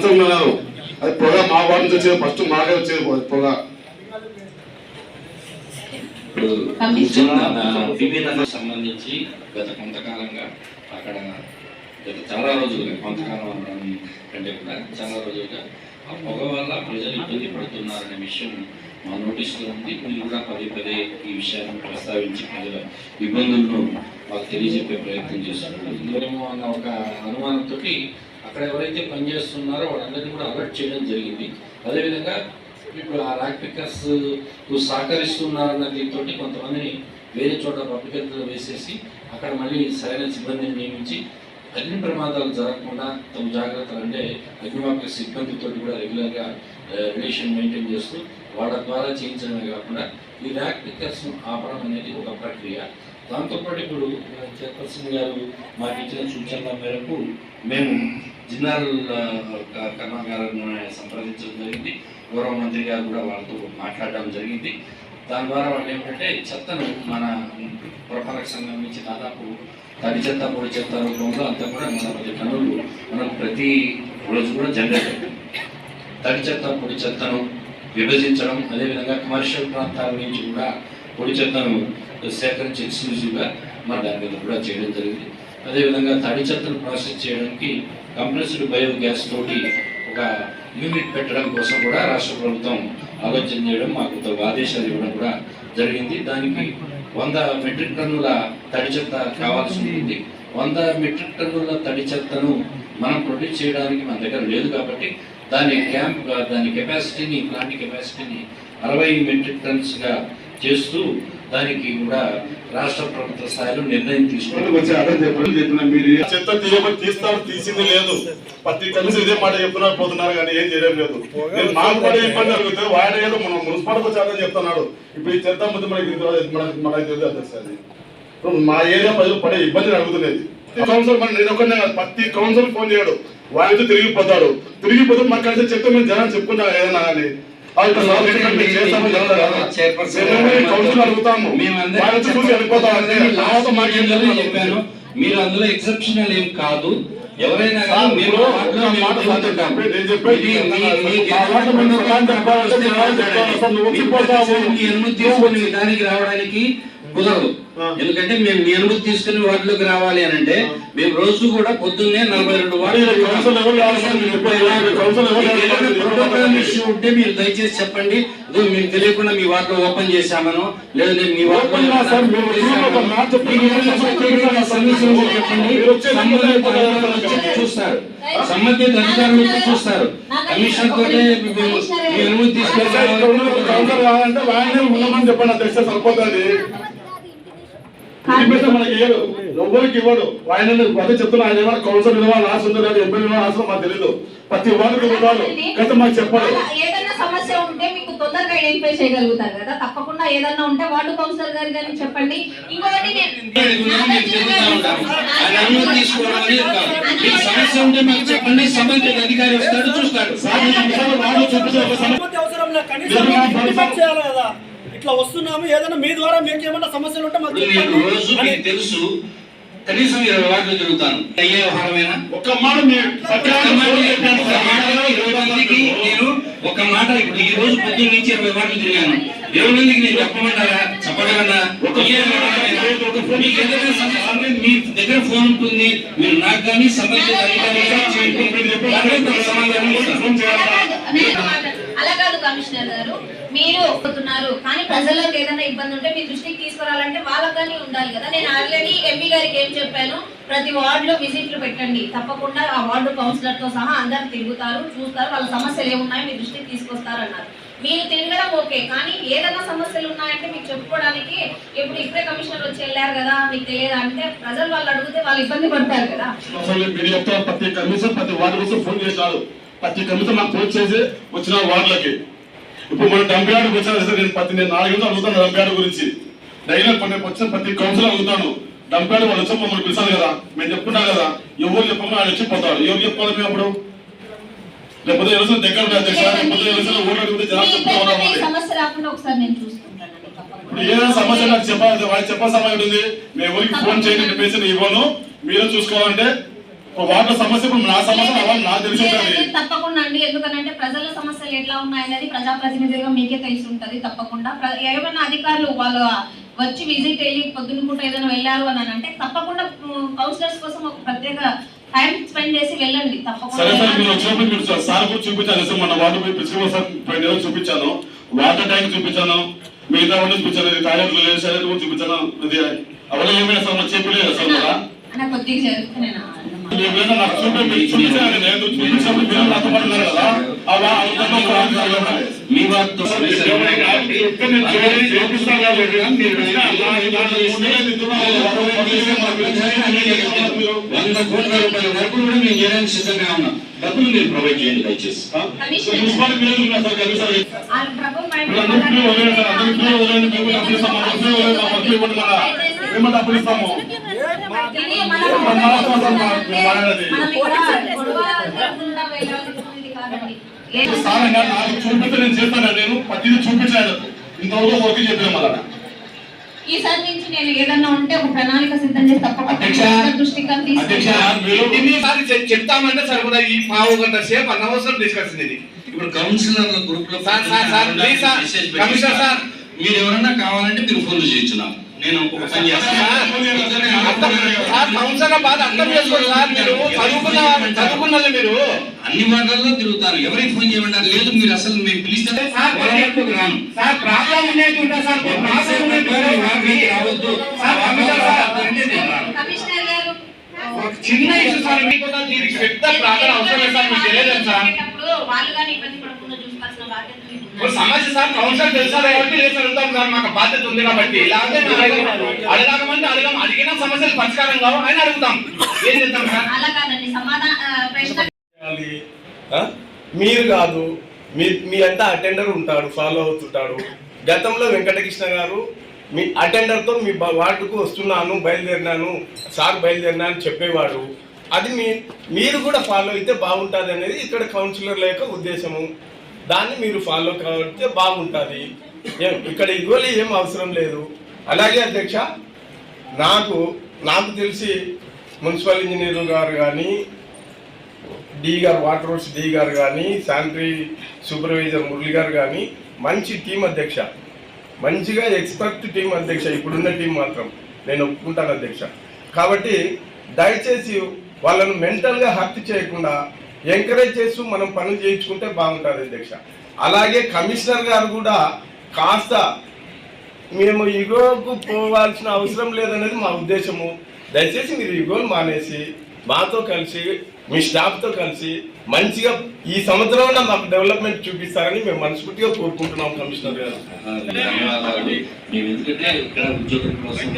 మంచం ఉన్నారు అది పొగ మా వాడి నుంచి వచ్చేది ఫస్ట్ మాకే వచ్చేది పొగ సంబంధించి గత కొంతకాలంగా అక్కడ గత చాలా రోజులుగా కొంతకాలం కంటే కూడా చాలా రోజులుగా ఆ పొగ వల్ల ప్రజలు ఇబ్బంది పడుతున్నారనే విషయం మా నోటీసులో ఉంది. మీరు కూడా పదే పదే ఈ విషయాన్ని ప్రస్తావించి ప్రజల ఇబ్బందులను మాకు తెలియజెప్పే ప్రయత్నం చేస్తున్నారు ఇందులో ఒక అనుమానంతో అక్కడ ఎవరైతే పనిచేస్తున్నారో వాళ్ళందరినీ కూడా అలర్ట్ చేయడం జరిగింది. అదేవిధంగా ఇప్పుడు ఆ ర్యాక్ పికర్స్ సహకరిస్తున్నారన్న దీంతో కొంతమందిని వేరే చోట పబ్లికల్లో వేసేసి అక్కడ మళ్ళీ సరైన సిబ్బందిని నియమించి అగ్ని ప్రమాదాలు జరగకుండా తమ జాగ్రత్తలు అంటే అగ్నిమాపక సిబ్బందితో కూడా రెగ్యులర్గా రిలేషన్ మెయింటైన్ చేస్తూ వాళ్ళ ద్వారా చేయించడమే కాకుండా ఈ ర్యాక్ పిక్కర్స్ను ఆపడం అనేది ఒక ప్రక్రియ. దాంతోపాటు ఇప్పుడు చైర్పర్సన్ గారు మాకు ఇచ్చిన సూచనల మేరకు మేము జిల్లాల కర్మాగారాన్ని సంప్రదించడం జరిగింది. గౌరవ మంత్రి గారు కూడా వాళ్ళతో మాట్లాడడం జరిగింది. దాని ద్వారా వాళ్ళు ఏమిటంటే చెత్తను మన పురపాలక సంఘం నుంచి దాదాపు తడి చెత్త పొడి చెత్త రూపంలో అంతా కూడా మన పది టన్నులు మనకు ప్రతి రోజు కూడా జనరేట్ అవుతుంది. తడి చెత్త పొడి చెత్తను విభజించడం అదేవిధంగా కమర్షియల్ ప్రాంతాల నుంచి కూడా పొడి చెత్తను సేకరించి ఎక్స్క్లూజివ్గా మన దాని మీద కూడా చేయడం జరిగింది. అదేవిధంగా తడి చెత్తను ప్రాసెస్ చేయడానికి కంప్రెస్డ్ బయో గ్యాస్ తోటి ఒక యూనిట్ పెట్టడం కోసం కూడా రాష్ట్ర ప్రభుత్వం ఆలోచన చేయడం మాకు కొంత ఆదేశాలు ఇవ్వడం కూడా జరిగింది. దానికి వంద మెట్రిక్ టన్నుల తడి చెత్త కావాల్సి ఉంటుంది వంద మెట్రిక్ టన్నుల తడి చెత్తను మనం ప్రొడ్యూస్ చేయడానికి మన దగ్గర లేదు కాబట్టి దాని క్యాంప్ దాని కెపాసిటీని ప్లాంట్ కెపాసిటీని అరవై మెట్రిక్ టన్స్గా చేస్తూ దానికి కూడా రాష్ట్ర ప్రభుత్వ స్థాయిలో నిర్ణయం తీసుకుని వచ్చి అదే చెప్పారు చెప్పిన మీరు. చెత్త తీయమని తీస్తారు తీసింది లేదు. ప్రతి కనీసం ఇదే మాట చెప్తున్నారు పోతున్నారు కానీ ఏం చేయడం లేదు. నేను మాకు కూడా ఇబ్బంది జరుగుతుంది వాడే ఏదో మనం మున్సిపాలిటీ వచ్చి చెప్తున్నాడు. ఇప్పుడు ఈ చెత్త ముందు మనకి ఇది మనకి మనకి తెలుస్తుంది ఇప్పుడు మా ఏరియా ప్రజలు పడే ఇబ్బంది అడుగుతున్నది. కౌన్సిల్ మన నేను ఒకనే కాదు, ప్రతి కౌన్సిల్ ఫోన్ చేయడు. వాడితో తిరిగిపోతాడు. తిరిగిపోతే మాకు కలిసి చెప్తే మేము జనం చెప్పుకుంటా ఏదైనా కానీ చెప్పాను. మీరు అందులో ఎక్సెప్షనల్ ఏం కాదు. ఎవరైనా అనుమతి తీసుకొని దానికి రావడానికి కుదరదు. ఎందుకంటే మేము మీ అనుమతి తీసుకుని వాటిలోకి రావాలి అని అంటే మేము రోజు కూడా పొద్దున్నే నలభై రెండు? ప్రోటోకాల్ ఇష్యూ ఉంటే మీరు దయచేసి చెప్పండి. ఇదో మీకు తెలియకుండా మీ వాటిలో ఓపెన్ చేశామను లేదా నేను మీ వాటిలో ఓపెన్ కాదు సార్, మీరు వచ్చి ఒక మాట చెప్పండి. చూస్తారు. సంబంధిత అధికారులు చూస్తారు. కమిషన్ తోటే మీ అనుమతి ఉండమని చెప్పండి. అది తెస్తే సరిపోతుంది. మనకి ఇవ్వడు ఎవరికి ఇవ్వడు. ఆయన అదే చెప్తున్నా ఆయన ఏమైనా కౌన్సిల్ ఇవ్వాలి ఆశ ఉందో లేదు ఎంపీ ఇవ్వాలి ఆశ మాకు తెలియదు ప్రతి వాళ్ళకి ఇవ్వాలి అయితే మాకు చెప్పాలి. ఏదైనా సమస్య ఉంటే మీకు తొందరగా ఐడెంటిఫై చేయగలుగుతారు కదా. తప్పకుండా ఏదన్నా ఉంటే వార్డు కౌన్సిలర్ గారు కానీ చెప్పండి. ఇంకొకటి సమస్య. ఉంటే మాకు చెప్పండి సంబంధిత అధికారి వస్తాడు చూస్తాడు అవసరం ఇట్లా వస్తున్నాము ఏదైనా మీ ద్వారా మీకు ఏమన్నా సమస్యలు ఉంటే మాకు ఇప్పుడు నేను రోజు చెప్పండి మీకు తెలుసు కనీసం ఇరవై వాటిలో తిరుగుతాను అయ్యే వ్యవహారమేనా? ఒక్క మాట మీ ఒక మాట చెప్పాను. ఒక మాటలో ఇరవై మందికి నేను ఒక మాట ఇప్పుడు ఈ రోజు పొద్దున్న నుంచి ఇరవై మాటలు తిరిగాను ఇరవై మందికి నేను చెప్పమంటారా? చెప్పగలనా? అయ్యే వ్యవహారమేనా? మీకు ఏదైనా సమస్య ఉంటే మీ దగ్గర ఫోన్ ఉంటుంది. మీరు నాకు కానీ సంబంధిత అధికారులకు కానీ చేయండి. దానికి ఒక సమాధానం ఇస్తాను. అలా కాదు కమిషనర్ గారు. మీరు అవుతున్నారు కానీ ప్రజలకు ఏదైనా ఇబ్బంది ఉంటే మీ దృష్టికి తీసుకురావాలంటే వాళ్ళకి కానీ ఉండాలి కదా. నేను ఆల్రెడీ ఎంపీ గారికి ఏం చెప్పాను? ప్రతి వార్డులో విజిట్లు పెట్టండి. తప్పకుండా ఆ వార్డు కౌన్సిలర్తో సహా అందరు తిరుగుతారు చూస్తారు. వాళ్ళ సమస్యలు ఏమున్నాయో మీ దృష్టికి తీసుకొస్తారు అన్నారు. మీరు తిరగడం ఓకే. కానీ ఏదైనా సమస్యలు ఉన్నాయంటే మీకు చెప్పుకోవడానికి ఇప్పుడు ఇప్పుడే కమిషనర్ వచ్చి వెళ్ళారు కదా మీకు తెలియదా అంటే ప్రజలు వాళ్ళు అడిగితే వాళ్ళు ఇబ్బంది పడతారు కదా. ప్రతి కమిషన్ ప్రతి వార్డు ఫోన్ చేశారు ప్రతి కమిషన్ నాకు ఫోన్ చేసి వచ్చిన వార్డులకి. ఇప్పుడు మన డంపియాడు వచ్చాను సార్ నేను ప్రతి నేను నాలుగు గంటలు అడుగుతాను డంపియాడు గురించి. డైలీ కొన్ని వచ్చిన ప్రతి కౌన్సిల్ అడుగుతాను. డంపియాడు వాళ్ళు వచ్చి మమ్మల్ని పిలిచాను కదా? మేము చెప్పుకుంటాం కదా? ఎవరు చెప్పకుండా ఆయన వచ్చిపోతారు ఎవరు చెప్పుకోవాలి మేము అప్పుడు? లేకపోతే ఎవరు దగ్గర ఇప్పుడు ఏదైనా సమస్య నాకు చెప్పాలి. చెప్పాల్సిన సమయం ఉంది మేము ఎవరికి ఫోన్ చేయండి చెప్పేసి ఇవ్వను. మీరే చూసుకోవాలంటే వాటిలో సమస్య నా సమస్య వాళ్ళు నాకు తెలిసి తప్పకుండా అడగండి ఎందుకనంటే ప్రజల సమస్యలు ఎట్లా ఉన్నాయనేది ప్రజాప్రతినిధిగా మీకే తెలిసి ఉంటది తప్పకుండా ఏమైనా అధికారులు వాళ్ళు వచ్చి విజిట్ అయ్యి పొద్దున్న పూట ఏదైనా వెళ్ళారు అని అంటే తప్పకుండా కౌన్సిలర్స్ కోసం ఒక ప్రత్యేక టైం స్పెండ్ చేసి వెళ్ళండి. తప్పకుండా సార్ కూడా చూపించాను సార్ మన వాటర్ ప్రిన్సిపల్ సార్ చూపించాను. వాటర్ ట్యాంక్ చూపించాను. మిగతా వాళ్ళు చూపించాను. టాయిలెట్లు లేదు సరే కూడా చూపించాను. అవన్నీ ఏమైనా సార్ చెప్పలేదు సార్ కొద్దిగా నాకు చూపి చూపించాను నేను చూపించినప్పుడు మీరు కదా. మీ వారితో చూపిస్తాను కాబట్టి మీరు వెళ్ళినా అలా ఇలా ఉండేది ఇందులో వాళ్ళు పంపిస్తే మాకు మీరు వంద కోట్ల రూపాయల వరకు కూడా మేము చేయడానికి సిద్ధంగా ఉన్నాం డబ్బులు మీరు ప్రొవైడ్ చేయండి దయచేసి అందరికీ వదిలేదు అందరికీ వదిలేదు డబ్బులు డబ్బులు ఇవ్వండి డబ్బులు ఇస్తాము ఇది మన మన అవసరం సార్ మా- మాట్లాడేది. మనం ఇక్కడ గొడవ లేకుండా వెళ్ళాల్సింది కాదండి. లేదు. సార్ అన్నా, నాకు చూపిస్తే నేను చేస్తాను. నేను ప్రతిదీ చూపించాను ఇంతవరకు వర్క్ చెప్పిన మళ్ళా. ఈసారి నుంచి నేను ఏదన్నా ఉంటే ఒక ప్రణాళిక సిద్ధం చేసి తప్పకుండా చెప్తామంటే సరిపోదా? ఈ పావు గంట సేపు అనవసరం డిస్కషన్ ఇది. ఇప్పుడు కౌన్సిలర్ల గ్రూప్లో sir, sir, sir, please sir, message commissioner sir. మీరు ఎవరన్నా కావాలంటే మీరు ఫోన్లు చేయొచ్చు నాకు నేను ఒక పని చేస్తాను. అర్థం- సార్ కౌన్సిలర్ బాధ అర్థం చేసుకోండి సార్ మీరు చదువుకున్న చదువుకున్నది మీరు. అన్ని వార్డుల్లో తిరుగుతారు. ఎవరికి ఫోన్ చేయమంటారు లేదు మీరు అసలు మేము పిలిస్తే సార్, ప్రాబ్లం ఉండేది ఉంటా సార్ ప్రాబ్లం ఉండేది. రావద్దు. చిన్న ఇష్యూ సార్ మీకు పెద్ద ప్రాబ్లం అవసరం లేదు సార్ మీకు తెలియదు సార్. వాళ్ళు కానీ ఇబ్బంది పడకుండా ఇప్పుడు. సమస్య సార్ కౌన్సిలర్ తెలుసా కాబట్టి లేదు ఉంటాం సార్ మాకు బాధ్యత ఉంది కాబట్టి. అడగమంటే అడగం అడిగిన సమస్యలు పరిష్కారం కావు అని అడుగుతాం. ఏం చేద్దాం సార్? మీరు కాదు మీ మీ అంతా అటెండర్ ఉంటాడు ఫాలో అవుతుంటాడు. గతంలో వెంకటకృష్ణ గారు మీ అటెండర్తో మీ వార్డుకు వస్తున్నాను బయలుదేరినాను సార్ బయలుదేరినా అని చెప్పేవాడు. అది మీ మీరు కూడా ఫాలో అయితే బాగుంటుంది అనేది ఇక్కడ కౌన్సిలర్ల యొక్క ఉద్దేశము. దాన్ని మీరు ఫాలో కావడితే బాగుంటుంది. ఏం ఇక్కడ ఇగోలి ఏం అవసరం లేదు. అలాగే అధ్యక్ష నాకు నాకు తెలిసి మున్సిపల్ ఇంజనీర్ గారు కానీ డి గారు వాటర్ వర్క్స్ డి గారు కానీ శానిటరీ సూపర్వైజర్ మురళి గారు కానీ మంచి టీం అధ్యక్ష. మంచిగా ఎక్స్పర్ట్ టీం అధ్యక్ష ఇప్పుడున్న టీం మాత్రం. నేను ఒప్పుకుంటాను అధ్యక్ష. కాబట్టి దయచేసి వాళ్ళను మెంటల్గా హర్ట్ చేయకుండా ఎంకరేజ్ చేస్తూ మనం పనులు చేయించుకుంటే బాగుంటుంది అధ్యక్ష. అలాగే కమిషనర్ గారు కూడా కాస్త మేము ఇగోకు పోవాల్సిన అవసరం లేదనేది మా ఉద్దేశము. దయచేసి మీరు ఇగోలు మానేసి మాతో కలిసి మీ స్టాఫ్తో కలిసి మంచిగా ఈ సంవత్సరంలో మాకు డెవలప్మెంట్ చూపిస్తారని మేము మనస్ఫూర్తిగా కోరుకుంటున్నాం కమిషనర్ గారు. ధన్యవాదాలు. మేము ఎందుకంటే ఇక్కడ ఉద్యోగం కోసం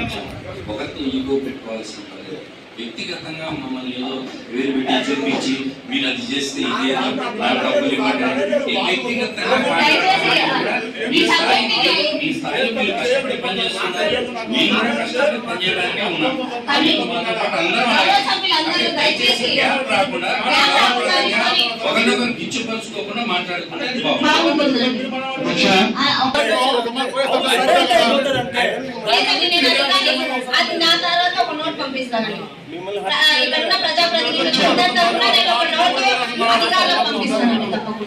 ఒకరితో ఈగో పెట్టుకోవాల్సిన వ్యక్తిగతంగా మమ్మల్ని ఏదో వేరు పెట్టి చెప్పించి మీరు అది చేస్తే ఇది డబ్బులు ఇవ్వండి వ్యక్తిగతంగా మీ స్థాయికి మీ స్థాయిలో మీరు కష్టపడి పనిచేస్తున్నారు కూడా కష్టపడి పనిచేయడానికే ఉన్నాం. అందరం దయచేసి గ్యాప్ రాకుండా ఒకరినొకరు కిచ్చుపరుచుకోకుండా మాట్లాడుకుంటే అది నా తర్వాత ఒక నోట్ పంపిస్తానండి ఇక్కడ ఉన్న ప్రజాప్రతినిధులకు అందరి తరఫున నేను ఒక నోట్ అధికారులకు పంపిస్తానండి తప్పకుండా.